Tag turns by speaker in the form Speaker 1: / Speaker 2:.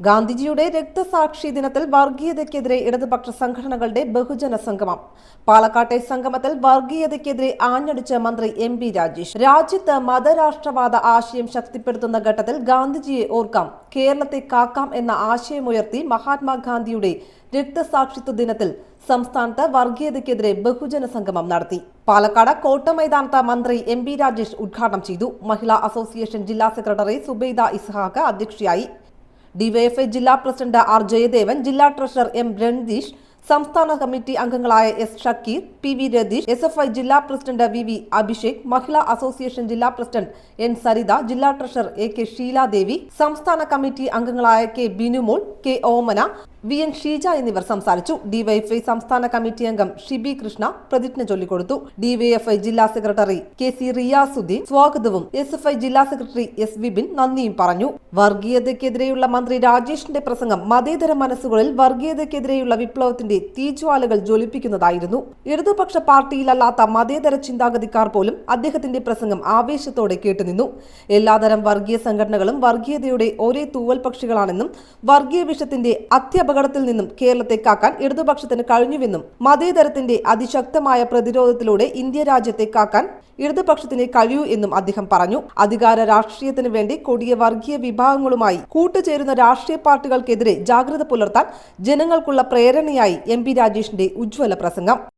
Speaker 1: ഗാന്ധിജിയുടെ രക്തസാക്ഷി ദിനത്തിൽ വർഗീയതയ്ക്കെതിരെ ഇടതുപക്ഷ സംഘടനകളുടെ ബഹുജന സംഗമം. പാലക്കാട്ടെ സംഗമത്തിൽ വർഗീയതയ്ക്കെതിരെ ആഞ്ഞടിച്ച മന്ത്രി എം പി രാജേഷ്. രാജ്യത്ത് മതരാഷ്ട്രവാദ ആശയം ശക്തിപ്പെടുത്തുന്ന ഘട്ടത്തിൽ ഗാന്ധിജിയെ ഓർക്കാം. കേരളത്തെ കാക്കാം എന്ന ആശയമുയർത്തി മഹാത്മാഗാന്ധിയുടെ രക്തസാക്ഷിത്വ ദിനത്തിൽ സംസ്ഥാനത്ത് വർഗീയതയ്ക്കെതിരെ ബഹുജന സംഗമം നടത്തി. പാലക്കാട് കോട്ട കോട്ടമൈതാനത്ത് മന്ത്രി എം പി രാജേഷ് ഉദ്ഘാടനം ചെയ്തു. മഹിളാ അസോസിയേഷൻ ജില്ലാ സെക്രട്ടറി സുബൈദ ഇസ്ഹാഖ് അധ്യക്ഷയായി. ഡിവൈഎഫ്ഐ ജില്ലാ പ്രസിഡന്റ് ആർ ജയദേവൻ ജില്ലാ ട്രഷറർ എം രൺദീഷ് സംസ്ഥാന കമ്മിറ്റി അംഗങ്ങളായ S Shakeer P V Ratheesh S F I ജില്ലാ president V V Abhishek Mahila association ജില്ലാ പ്രസിഡന്റ് എൻ സരിത ജില്ലാ ട്രഷറർ എ കെ ഷീലാദേവി സംസ്ഥാന കമ്മിറ്റി അംഗങ്ങളായ K Binumol K Omana V N Sheeja എന്നിവർ സംസാരിച്ചു. ഡിവൈഎഫ്ഐ സംസ്ഥാന കമ്മിറ്റി അംഗം ഷിബി കൃഷ്ണ പ്രതിജ്ഞ ചൊല്ലിക്കൊടുത്തു. ഡിവൈഎഫ്ഐ ജില്ലാ സെക്രട്ടറി കെ സി റിയാസുദ്ദീൻ സ്വാഗതവും എസ് എഫ് ഐ ജില്ലാ സെക്രട്ടറി എസ് വിപിൻ നന്ദിയും പറഞ്ഞു. വർഗീയതയ്ക്കെതിരെയുള്ള മന്ത്രി രാജേഷിന്റെ പ്രസംഗം മതേതര മനസ്സുകളിൽ വർഗീയതയ്ക്കെതിരെയുള്ള വിപ്ലവത്തിന്റെ തീജ്വാലകൾ ജ്വലിപ്പിക്കുന്നതായിരുന്നു. ഇടതുപക്ഷ പാർട്ടിയിലല്ലാത്ത മതേതര ചിന്താഗതിക്കാർ പോലും അദ്ദേഹത്തിന്റെ പ്രസംഗം ആവേശത്തോടെ കേട്ടുനിന്നു. എല്ലാതരം വർഗീയ സംഘടനകളും വർഗീയതയുടെ ഒരേ തൂവൽ പക്ഷികളാണെന്നും വർഗീയ വിഷത്തിന്റെ അത്യപകടത്തിൽ നിന്നും കേരളത്തെ കാക്കാൻ ഇടതുപക്ഷത്തിന് കഴിഞ്ഞുവെന്നും മതേതരത്തിന്റെ അതിശക്തമായ പ്രതിരോധത്തിലൂടെ ഇന്ത്യ രാജ്യത്തെ കാക്കാൻ ഇടതുപക്ഷത്തിന് കഴിയൂ എന്നും അദ്ദേഹം പറഞ്ഞു. അധികാര രാഷ്ട്രീയത്തിന് വേണ്ടി കൊടിയ വർഗീയ വിഭാഗങ്ങളുമായി കൂട്ടുചേരുന്ന രാഷ്ട്രീയ പാർട്ടികൾക്കെതിരെ ജാഗ്രത പുലർത്താൻ ജനങ്ങൾക്കുള്ള പ്രേരണയായി എം പി രാജേഷിന്റെ ഉജ്ജ്വല പ്രസംഗം